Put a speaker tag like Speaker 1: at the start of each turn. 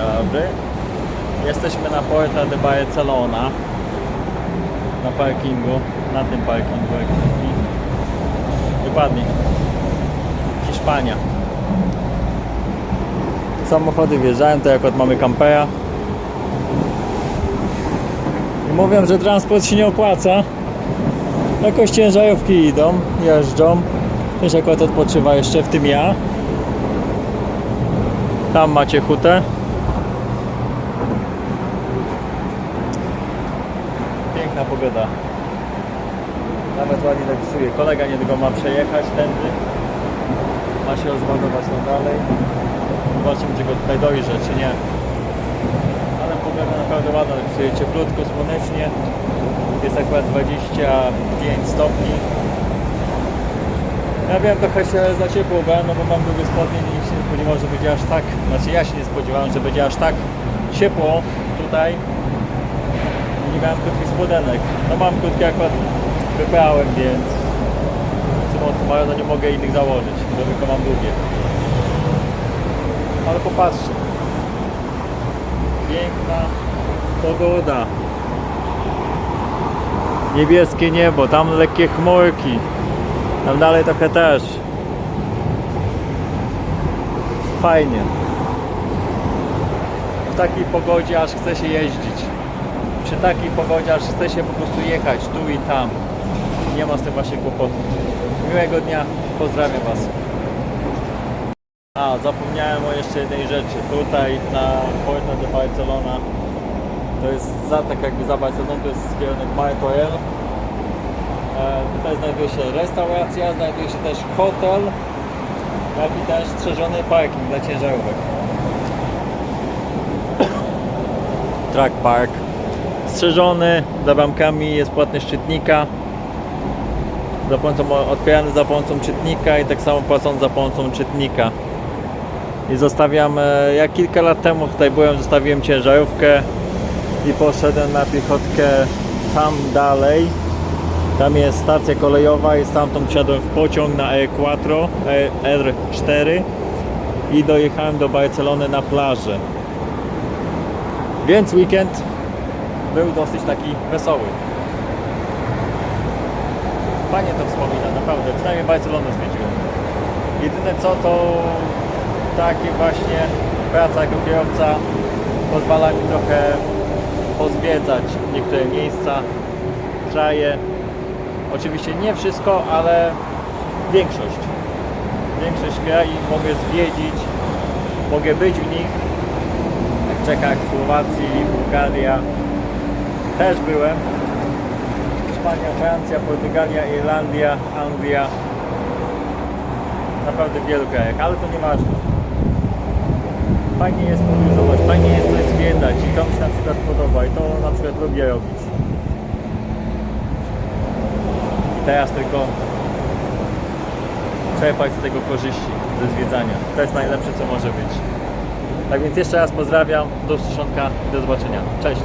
Speaker 1: dobry. Jesteśmy na Puerta de Barcelona. Na parkingu, na tym parkingu mówili. Dokładnie. Hiszpania. Samochody wjeżdżają, to akurat mamy kampera. I mówią, że transport się nie opłaca. Jakoś ciężarówki idą, jeżdżą. Wiesz, akurat odpoczywa jeszcze, w tym ja. Tam macie hutę. Piękna pogoda. Nawet ładnie napisuje. Kolega niedługo ma przejechać tędy. Ma się rozładować no dalej. Zobaczymy, czy go tutaj dojrze, czy nie. Ale pogoda naprawdę ładna. Napisuje cieplutko, słonecznie. Jest akurat 25 stopni. Ja wiem, trochę się za ciepło ubrałem, no bo mam długie spodnie i się nie spodziewał, że będzie aż tak, znaczy ja się nie spodziewałem, że będzie aż tak ciepło tutaj. Nie miałem krótkich spodenek. No mam krótkie akurat wybrałem, więc mocno mają, no nie mogę innych założyć, bo tylko mam długie. Ale popatrzcie. Piękna pogoda. Niebieskie niebo, tam lekkie chmurki. Tam dalej trochę też. Fajnie. W takiej pogodzie aż chce się jeździć. Przy takiej pogodzie aż chce się po prostu jechać tu i tam. Nie ma z tym właśnie kłopotu. Miłego dnia. Pozdrawiam Was. A, zapomniałem o jeszcze jednej rzeczy. Tutaj na Puerta de Barcelona to jest za, tak jakby za Barceloną, to jest kierunek Martorell. E, Tutaj znajduje się restauracja, znajduje się też hotel, jak i też strzeżony parking dla ciężarówek. Track Park. Strzeżony, za bramkami jest płatność czytnika. Za pomocą, otwierany za pomocą czytnika i tak samo płacąc za pomocą czytnika. I zostawiam, e, jak kilka lat temu tutaj byłem, zostawiłem ciężarówkę i poszedłem na piechotkę tam dalej. Tam jest stacja kolejowa i stamtąd wsiadłem w pociąg na E4, E- R4 i dojechałem do Barcelony na plażę. Więc weekend był dosyć taki wesoły. Fajnie to wspomina, naprawdę. Przynajmniej Barcelonę zwiedziłem. Jedyne co to takie właśnie praca jako kierowca pozwala mi trochę pozwiedzać niektóre miejsca, kraje. Oczywiście nie wszystko, ale większość. Większość krajów mogę zwiedzić, mogę być w nich. W Czechach, Słowacji, Bułgaria też byłem. Hiszpania, Francja, Portugalia, Irlandia, Anglia. Naprawdę w wielu krajach, ale to nieważne. Fajnie jest podróżować, fajnie jest coś zwiedzać i to mi się na przykład podoba i to na przykład lubię robić. I teraz tylko czerpać z tego korzyści, ze zwiedzania. To jest najlepsze co może być. Tak więc jeszcze raz pozdrawiam, do usłyszonka, do zobaczenia. Cześć!